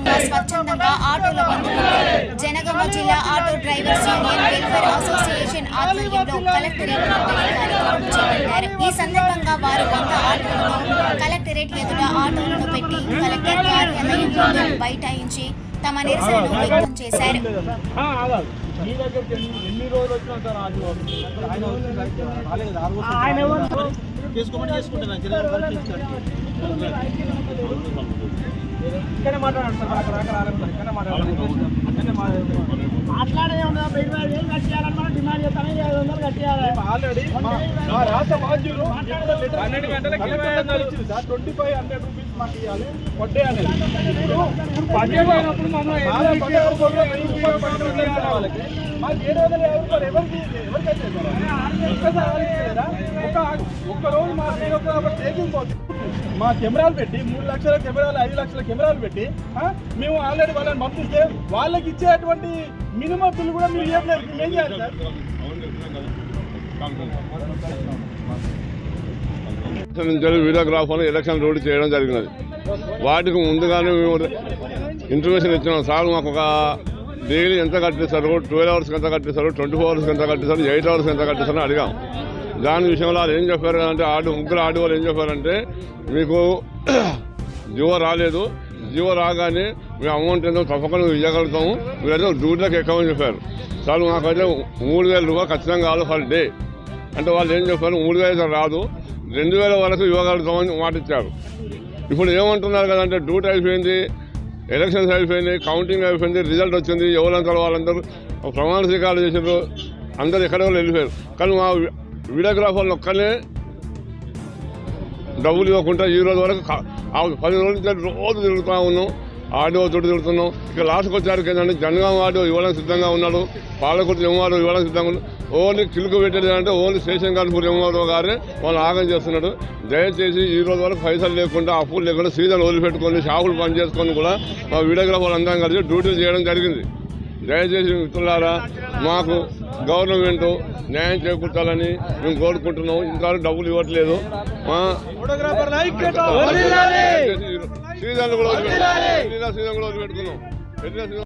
ఆనందంగా స్వచ్ఛందంగా ఆటోల బంధువులు జనగామ జిల్లా auto drivers union welfare association ఆధ్వర్యంలో కలెక్టరేట్ ఈ సందర్భంగా వారు వంద ఆటోలను కలెక్టరేట్ ఎదుట ఆటోలను పెట్టి కలెక్టర్ కార్యాలయంలో బైఠాయించి తమ నిరసనను వ్యక్తం చేశారు. మీ దగ్గరికి ఎన్ని రోజులు వచ్చినా జిల్లా ఆల్రెడీ మా మా రాష్ట్ర బాధ్యులు పన్నెండు గంటలకి ఇచ్చింది sir twenty five hundred rupees మాకు ఇవ్వాలి. మనం వాళ్ళకి. మాకు ఏడు వందల యాభై రూపాయలు ఎవరికి ఎవరికి అయితే ఒక్కసారి ఇచ్చేదా? ఒక ఒక్క రోజు మా టేకింగ్ పోతుంది మా కెమెరాలు పెట్టి మూడు లక్షల కెమెరాలు ఐదు లక్షల కెమెరాలు పెట్టి మేము ఆల్రెడీ వాళ్ళని పంపిస్తే వాళ్ళకి ఇచ్చేటువంటి మినిమం బిల్లు కూడా మీరు ఇవ్వలేదు మేము ఏం చేయాలి సార్? వీడియోగ్రాఫర్లు ఎలక్షన్ రోడ్డు చేయడం జరిగినది. వాటికి ముందుగానే మేము ఇన్ఫర్మేషన్ ఇచ్చినాం. సార్ మాకు ఒక డైలీ ఎంత కట్టిస్తారు ట్వెల్వ్ అవర్స్కి ఎంత కట్టిస్తారు ట్వంటీ ఫోర్ అవర్స్కి ఎంత కట్టిస్తారు ఎయిట్ అవర్స్కి ఎంత కట్టిస్తారని అడిగాం. దాని విషయంలో వాళ్ళు ఏం చెప్పారు అంటే ఆడు ముగ్గురు ఆడు వాళ్ళు ఏం చెప్పారంటే మీకు జీవో రాలేదు. జీవో రాగానే మేము అమౌంట్ ఎంతో తప్పకుండా ఇవ్వగలుగుతాము మీరైతే డ్యూటీలోకి ఎక్కమని చెప్పారు. సార్ మాకైతే మూడు వేల రూపాయలు ఖచ్చితంగా కావాలి పర్ డే. అంటే వాళ్ళు ఏం చెప్పారు? మూడు వేలు రాదు. రెండు వేల వరకు ఇవ్వగలుగుతామని మాట ఇచ్చారు. ఇప్పుడు ఏమంటున్నారు కదంటే డ్యూటీ అయిపోయింది ఎలక్షన్స్ అయిపోయింది కౌంటింగ్ అయిపోయింది రిజల్ట్ వచ్చింది ఎవరంతా వాళ్ళందరూ ప్రమాణ స్వీకారాలు చేసారు అందరు ఎక్కడ వెళ్ళిపోయారు. కానీ మా వీడియోగ్రాఫర్లు ఒక్కనే డబ్బులు ఇవ్వకుండా ఈ రోజు వరకు పది రోజుల నుంచి రోజు తిరుగుతూ ఉన్నాం. ఆడియో తోటి తిరుగుతున్నాం. ఇక లాస్ట్కి వచ్చారు ఏంటంటే జనగాం ఆడియో ఇవ్వడానికి సిద్ధంగా ఉన్నాడు. పాలకుర్తి ఎంఆర్ఓ ఇవ్వడానికి సిద్ధంగా ఉన్నాడు. ఓన్లీ చిలుకు పెట్టేది అంటే ఓన్లీ శేషన్ కాన్పూర్ ఎంఆర్ఓ గారే వాళ్ళు ఆగం చేస్తున్నాడు. దయచేసి ఈ రోజు వరకు పైసలు లేకుండా అప్పులు లేకుండా సీజన్ వదిలిపెట్టుకొని షాపులు పనిచేసుకొని చేసుకొని కూడా మా వీడియోగ్రాఫర్లు అందరం కలిసి డ్యూటీలు చేయడం జరిగింది. దయచేసి మిత్రులారా మాకు గవర్నమెంట్ న్యాయం చేకూర్చాలని మేము కోరుకుంటున్నాం ఇంతవరకు డబ్బులు ఇవ్వట్లేదు. సీజన్ కూడా సీజన్ కూడా సీజన్